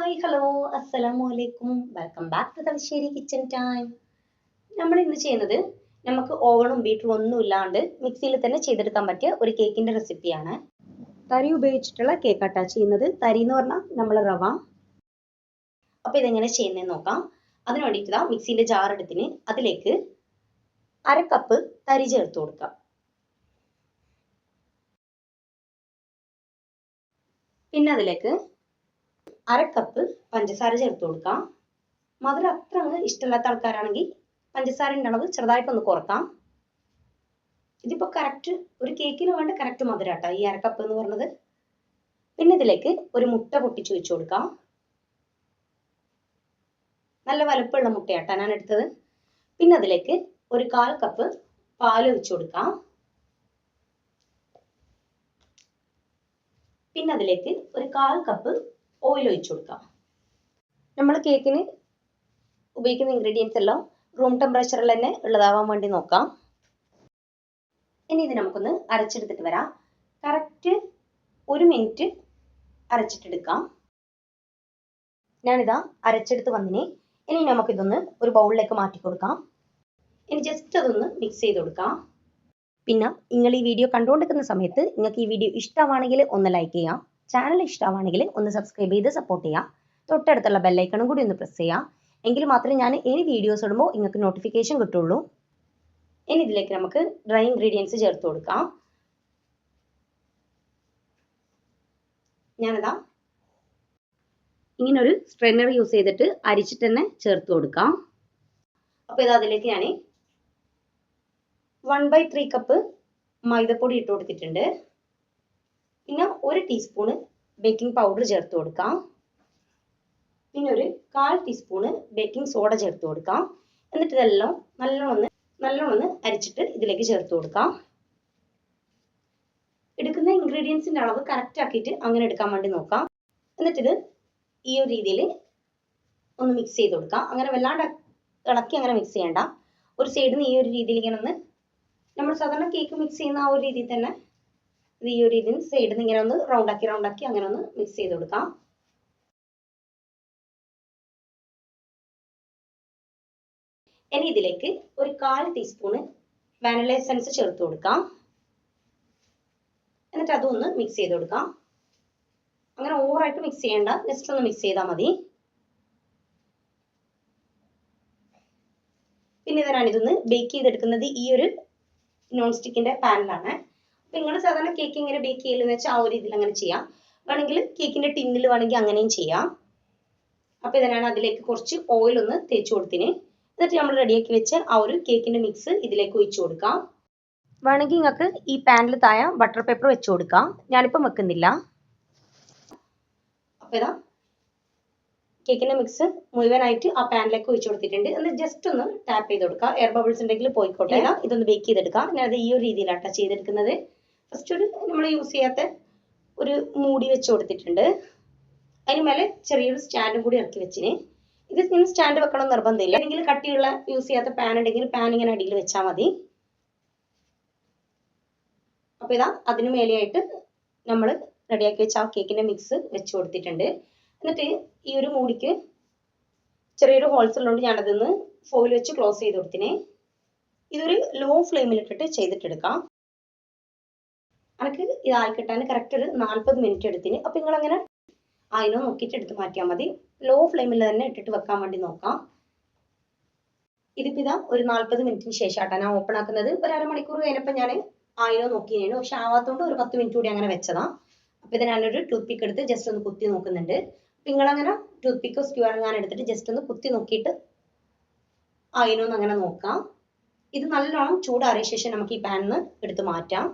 Hi hello അസ്സലാമു അലൈക്കും welcome back to Thalassery kitchen time നമ്മൾ ഇന്ന് ചെയ്യുന്നത് നമുക്ക് ഓവണും ബീറ്ററും ഒന്നും ഇല്ലാണ്ട് മിക്സിയിൽ തന്നെ ചെയ്തെടുക്കാൻ പറ്റിയ ഒരു കേക്കിന്റെ റെസിപ്പിയാണ് തരി ഉപയോഗിച്ചിട്ടുള്ള കേക്കാട്ടാ ചെയ്യുന്നത്. തരി എന്ന് പറഞ്ഞാൽ നമ്മൾ റവ. അപ്പോൾ ഇതെങ്ങനെ ചെയ്യുന്നതെന്ന് നോക്കാം. അതിന് വേണ്ടിയിട്ട് ഇതാ മിക്സിന്റെ ജാറെടുത്തിന് അതിലേക്ക് അര കപ്പ് തരി ചേർത്ത് കൊടുക്കാം. പിന്നെ അതിലേക്ക് അര കപ്പ് പഞ്ചസാര ചേർത്ത് കൊടുക്കാം. മധുരം അത്ര അങ്ങ് ഇഷ്ടമില്ലാത്ത ആൾക്കാരാണെങ്കിൽ പഞ്ചസാരന്റെ അളവ് ചെറുതായിട്ടൊന്ന് കുറക്കാം. ഇതിപ്പോൾ കറക്റ്റ് ഒരു കേക്കിന് വേണ്ട കറക്റ്റ് മധുരം കേട്ടോ ഈ അര കപ്പ് എന്ന് പറഞ്ഞത്. പിന്നെ ഇതിലേക്ക് ഒരു മുട്ട പൊട്ടിച്ച് വെച്ച് കൊടുക്കാം. നല്ല വലുപ്പമുള്ള മുട്ടയാട്ടാ ഞാൻ എടുത്തത്. പിന്നെ അതിലേക്ക് ഒരു കാൽ കപ്പ് പാൽ ഒഴിച്ചു കൊടുക്കാം. പിന്നെ അതിലേക്ക് ഒരു കാൽ കപ്പ് ഓയിൽ ഒഴിച്ചു കൊടുക്കാം. നമ്മൾ കേക്കിന് ഉപയോഗിക്കുന്ന ഇൻഗ്രീഡിയൻസ് എല്ലാം റൂം ടെമ്പറേച്ചറിൽ തന്നെ ഉള്ളതാവാൻ വേണ്ടി നോക്കാം. ഇനി ഇത് നമുക്കൊന്ന് അരച്ചെടുത്തിട്ട് വരാം. കറക്റ്റ് ഒരു മിനിറ്റ് അരച്ചിട്ടെടുക്കാം. ഞാനിതാ അരച്ചെടുത്ത് വന്നിനെ. ഇനി നമുക്കിതൊന്ന് ഒരു ബൗളിലേക്ക് മാറ്റി കൊടുക്കാം. ഇനി ജസ്റ്റ് അതൊന്ന് മിക്സ് ചെയ്ത് കൊടുക്കാം. പിന്നെ നിങ്ങൾ ഈ വീഡിയോ കണ്ടുകൊണ്ടിരിക്കുന്ന സമയത്ത് നിങ്ങൾക്ക് ഈ വീഡിയോ ഇഷ്ടമാണെങ്കിൽ ഒന്ന് ലൈക്ക് ചെയ്യാം. ചാനൽ ഇഷ്ടമാണെങ്കിൽ ഒന്ന് സബ്സ്ക്രൈബ് ചെയ്ത് സപ്പോർട്ട് ചെയ്യുക തൊട്ടടുത്തുള്ള ബെല്ലൈക്കണും കൂടി ഒന്ന് പ്രസ് ചെയ്യുക എങ്കിൽ മാത്രമേ ഞാൻ ഇനി വീഡിയോസ് ഇടുമ്പോൾ നിങ്ങൾക്ക് നോട്ടിഫിക്കേഷൻ കിട്ടുള്ളൂ. ഇനി ഇതിലേക്ക് നമുക്ക് ഡ്രൈ ഇൻഗ്രീഡിയൻസ് ചേർത്ത് കൊടുക്കാം. ഞാനിതാ ഇങ്ങനൊരു ഒരു സ്ട്രെനർ യൂസ് ചെയ്തിട്ട് അരിച്ചിട്ട് തന്നെ ചേർത്ത് കൊടുക്കാം. അപ്പോൾ ഇത് അതിലേക്ക് ഞാൻ വൺ ബൈ ത്രീ കപ്പ് മൈദപ്പൊടി ഇട്ട് കൊടുത്തിട്ടുണ്ട്. പിന്നെ ഒരു ടീസ്പൂണ് ബേക്കിംഗ് പൗഡർ ചേർത്ത് കൊടുക്കാം. പിന്നെ ഒരു കാൽ ടീസ്പൂണ് ബേക്കിംഗ് സോഡ ചേർത്ത് കൊടുക്കാം. എന്നിട്ട് ഇതെല്ലാം നല്ലോണം ഒന്ന് നല്ലോണം ഒന്ന് അരിച്ചിട്ട് ഇതിലേക്ക് ചേർത്ത് കൊടുക്കാം. എടുക്കുന്ന ഇൻഗ്രീഡിയൻസിന്റെ അളവ് കറക്റ്റ് ആക്കിയിട്ട് അങ്ങനെ എടുക്കാൻ വേണ്ടി നോക്കാം. എന്നിട്ടിത് ഈ ഒരു രീതിയിൽ ഒന്ന് മിക്സ് ചെയ്ത് കൊടുക്കാം. അങ്ങനെ വല്ലാണ്ട് ഇളക്കി അങ്ങനെ മിക്സ് ചെയ്യണ്ട. ഒരു സൈഡിൽ നിന്ന് ഈ ഒരു രീതിയിൽ ഇങ്ങനെ ഒന്ന് നമ്മൾ സാധാരണ കേക്ക് മിക്സ് ചെയ്യുന്ന ആ ഒരു രീതിയിൽ തന്നെ ഈ ഒരു ഇതിന് സൈഡിൽ നിന്ന് ഇങ്ങനെ ഒന്ന് റൗണ്ട് ആക്കി റൗണ്ട് ആക്കി അങ്ങനെ ഒന്ന് മിക്സ് ചെയ്ത് കൊടുക്കാം. ഇനി ഇതിലേക്ക് ഒരു കാൽ ടീസ്പൂണ് വാനില എസൻസ് ചേർത്ത് കൊടുക്കാം. എന്നിട്ട് അതൊന്ന് മിക്സ് ചെയ്ത് കൊടുക്കാം. അങ്ങനെ ഓവറായിട്ട് മിക്സ് ചെയ്യേണ്ട ജസ്റ്റ് ഒന്ന് മിക്സ് ചെയ്താൽ മതി. പിന്നെ ഇതാണ് ഞാനിതൊന്ന് ബേക്ക് ചെയ്തെടുക്കുന്നത്? ഈ ഒരു നോൺ സ്റ്റിക്കിന്റെ പാനിലാണ് നിങ്ങൾ സാധാരണ കേക്ക് എങ്ങനെ ബേക്ക് ചെയ്യില്ലെന്ന് വെച്ചാൽ ആ ഒരു രീതിയിൽ അങ്ങനെ ചെയ്യാം. വേണമെങ്കിൽ കേക്കിന്റെ ടിന്നിൽ വേണമെങ്കിൽ അങ്ങനെയും ചെയ്യാം. അപ്പൊ ഇതിനാണ് അതിലേക്ക് കുറച്ച് ഓയിൽ ഒന്ന് തേച്ച് കൊടുത്തിന്. എന്നിട്ട് നമ്മൾ റെഡിയാക്കി വെച്ച ആ ഒരു കേക്കിന്റെ മിക്സ് ഇതിലേക്ക് ഒഴിച്ചു കൊടുക്കാം. വേണമെങ്കിൽ നിങ്ങൾക്ക് ഈ പാനിൽ താഴെ ബട്ടർ പേപ്പർ വെച്ച് കൊടുക്കാം. ഞാനിപ്പം വെക്കുന്നില്ല. അപ്പൊ ഇതാ കേക്കിന്റെ മിക്സ് മുഴുവനായിട്ട് ആ പാനിലേക്ക് ഒഴിച്ചു കൊടുത്തിട്ടുണ്ട്. എന്നിട്ട് ജസ്റ്റ് ഒന്ന് ടാപ്പ് ചെയ്ത് കൊടുക്കുക എയർ ബബിൾസ് ഉണ്ടെങ്കിൽ പോയിക്കോട്ടെ. ഇതൊന്ന് ബേക്ക് ചെയ്തെടുക്കാം. ഞാനത് ഈ ഒരു രീതിയിലാട്ടോ ചെയ്തെടുക്കുന്നത്. ഫസ്റ്റ് ഒരു നമ്മൾ യൂസ് ചെയ്യാത്ത ഒരു മൂടി വെച്ച് കൊടുത്തിട്ടുണ്ട്. അതിന് മേലെ ചെറിയൊരു സ്റ്റാൻഡും കൂടി ഇറക്കി വെച്ചിന്. ഇത് ഇങ്ങനെ സ്റ്റാൻഡ് വെക്കണം നിർബന്ധമില്ല. അല്ലെങ്കിൽ കട്ടിയുള്ള യൂസ് ചെയ്യാത്ത പാൻ ഉണ്ടെങ്കിൽ പാൻ ഇങ്ങനെ അടിയിൽ വെച്ചാൽ മതി. അപ്പൊ ഇതാ അതിന് മേലെയായിട്ട് നമ്മൾ റെഡിയാക്കി വെച്ച ആ കേക്കിന്റെ മിക്സ് വെച്ച് കൊടുത്തിട്ടുണ്ട്. എന്നിട്ട് ഈ ഒരു മൂടിക്ക് ചെറിയൊരു ഹോൾസ് ഉള്ളതുകൊണ്ട് ഞാനതിന്ന് ഫോയിൽ വെച്ച് ക്ലോസ് ചെയ്ത് കൊടുത്തിനെ. ഇതൊരു ലോ ഫ്ലെയിമിൽ ഇട്ടിട്ട് ചെയ്തിട്ടെടുക്കാം എനിക്ക് ഇതായി കിട്ടാൻ കറക്റ്റ് ഒരു നാൽപ്പത് മിനിറ്റ് എടുത്തിന്. അപ്പൊ നിങ്ങൾ അങ്ങനെ അതിനോ നോക്കിയിട്ട് എടുത്ത് മാറ്റിയാൽ മതി. ലോ ഫ്ലെയിമിൽ തന്നെ ഇട്ടിട്ട് വെക്കാൻ വേണ്ടി നോക്കാം. ഇതിപ്പിതാ ഒരു നാൽപ്പത് മിനിറ്റിന് ശേഷമാട്ടാ ഞാൻ ഓപ്പൺ ആക്കുന്നത്. ഒരു അരമണിക്കൂർ കഴിഞ്ഞപ്പോൾ ഞാൻ ആയിനോ നോക്കിയേനു പക്ഷെ ആവാത്തോണ്ട് ഒരു പത്ത് മിനിറ്റ് കൂടി അങ്ങനെ വെച്ചതാ. അപ്പൊ ഇത് ഞാനൊരു ടൂത്ത് പിക്ക് എടുത്ത് ജസ്റ്റ് ഒന്ന് കുത്തി നോക്കുന്നുണ്ട്. നിങ്ങളങ്ങനെ ടൂത്ത് പിക്കോ സ്ക്യൂ അങ്ങനെ എടുത്തിട്ട് ജസ്റ്റ് ഒന്ന് കുത്തി നോക്കിയിട്ട് ആയിനോന്ന് അങ്ങനെ നോക്കാം. ഇത് നല്ലോണം ചൂടാറിയ ശേഷം നമുക്ക് ഈ പാനിൽ നിന്ന് എടുത്ത് മാറ്റാം.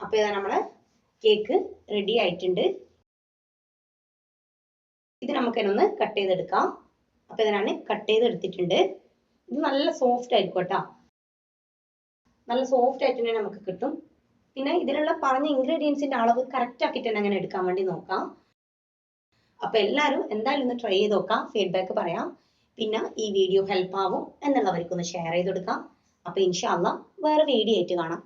അപ്പൊ ഇതാ നമ്മളെ കേക്ക് റെഡി ആയിട്ടുണ്ട്. ഇത് നമുക്ക് ഒന്ന് കട്ട് ചെയ്തെടുക്കാം. അപ്പൊ ഇതിനാണ് കട്ട് ചെയ്തെടുത്തിട്ടുണ്ട്. ഇത് നല്ല സോഫ്റ്റ് ആയിരിക്കും കേട്ടോ. നല്ല സോഫ്റ്റ് ആയിട്ട് തന്നെ നമുക്ക് കിട്ടും. പിന്നെ ഇതിലുള്ള പറഞ്ഞ ഇൻഗ്രീഡിയൻസിന്റെ അളവ് കറക്റ്റ് ആക്കിയിട്ട് തന്നെ അങ്ങനെ എടുക്കാൻ വേണ്ടി നോക്കാം. അപ്പൊ എല്ലാവരും എന്തായാലും ഒന്ന് ട്രൈ ചെയ്ത് നോക്കാം. ഫീഡ്ബാക്ക് പറയാം. പിന്നെ ഈ വീഡിയോ ഹെൽപ്പ് ആവും എന്നുള്ളവർക്കൊന്ന് ഷെയർ ചെയ്ത് കൊടുക്കാം. അപ്പൊ ഇൻഷാല്ല വേറെ വീഡിയോ ആയിട്ട് കാണാം.